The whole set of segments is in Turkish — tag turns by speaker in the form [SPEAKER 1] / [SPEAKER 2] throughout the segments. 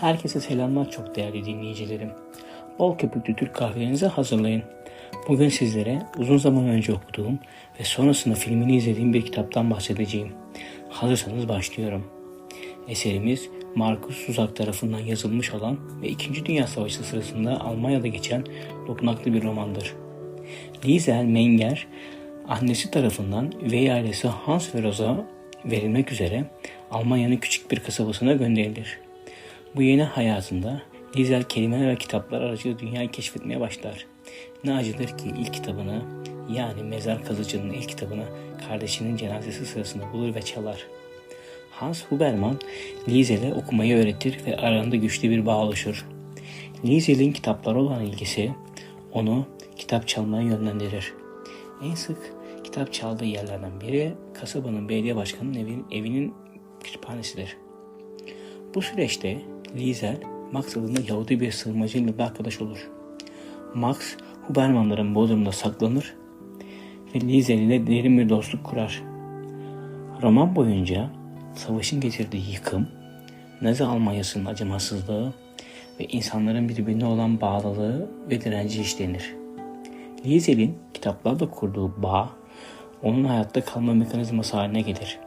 [SPEAKER 1] Herkese selamlar çok değerli dinleyicilerim. Bol köpüklü Türk kahvelerinizi hazırlayın. Bugün sizlere uzun zaman önce okuduğum ve sonrasında filmini izlediğim bir kitaptan bahsedeceğim. Hazırsanız başlıyorum. Eserimiz Markus Suzak tarafından yazılmış olan ve 2. Dünya Savaşı sırasında Almanya'da geçen dokunaklı bir romandır. Liesel Menger, annesi tarafından üvey ailesi Hans ve Rosa verilmek üzere Almanya'nın küçük bir kasabasına gönderilir. Bu yeni hayatında Liesel kelimeler ve kitaplar aracılığıyla dünyayı keşfetmeye başlar. Ne acıdır ki ilk kitabını yani Mezar Kazıcı'nın ilk kitabını kardeşinin cenazesi sırasında bulur ve çalar. Hans Huberman Liesel'e okumayı öğretir ve aralarında güçlü bir bağ oluşur. Liesel'in kitaplara olan ilgisi onu kitap çalmaya yönlendirir. En sık kitap çaldığı yerlerden biri kasabanın belediye başkanının evinin, evinin kütüphanesidir. Bu süreçte Liesel, Max adında Yahudi bir sığınmacıyla bir arkadaş olur. Max, Hubermanların bodrumda saklanır ve Liesel ile derin bir dostluk kurar. Roman boyunca savaşın getirdiği yıkım, Nazi Almanyası'nın acımasızlığı ve insanların birbirine olan bağlılığı ve direnci işlenir. Liesel'in kitaplarla kurduğu bağ, onun hayatta kalma mekanizması haline gelir.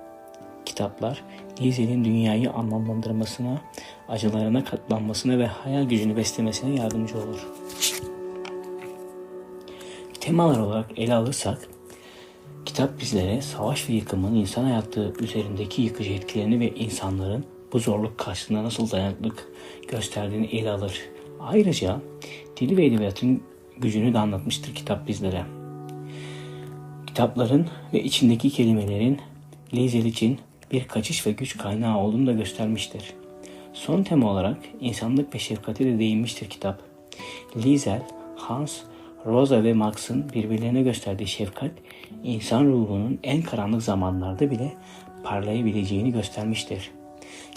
[SPEAKER 1] Kitaplar, Liesel'in dünyayı anlamlandırmasına, acılarına katlanmasına ve hayal gücünü beslemesine yardımcı olur. Temalar olarak ele alırsak, kitap bizlere savaş ve yıkımın insan hayatı üzerindeki yıkıcı etkilerini ve insanların bu zorluk karşısında nasıl dayanıklık gösterdiğini ele alır. Ayrıca dili ve edebiyatın gücünü de anlatmıştır kitap bizlere. Kitapların ve içindeki kelimelerin Liesel için bir kaçış ve güç kaynağı olduğunu da göstermiştir. Son tema olarak insanlık ve şefkate de değinmiştir kitap. Liesel, Hans, Rosa ve Max'ın birbirlerine gösterdiği şefkat, insan ruhunun en karanlık zamanlarda bile parlayabileceğini göstermiştir.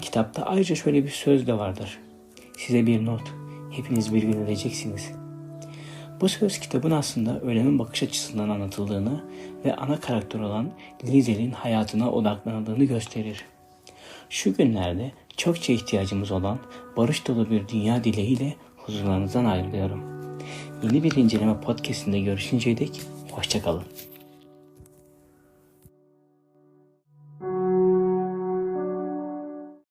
[SPEAKER 1] Kitapta ayrıca şöyle bir söz de vardır. Size bir not, hepiniz bir gün öleceksiniz. Bu söz kitabın aslında ölemin bakış açısından anlatıldığını ve ana karakter olan Liesel'in hayatına odaklanıldığını gösterir. Şu günlerde çokça ihtiyacımız olan barış dolu bir dünya dileğiyle huzurlarınızdan ayrılıyorum. Yeni bir inceleme podcastinde görüşünceye dek hoşçakalın.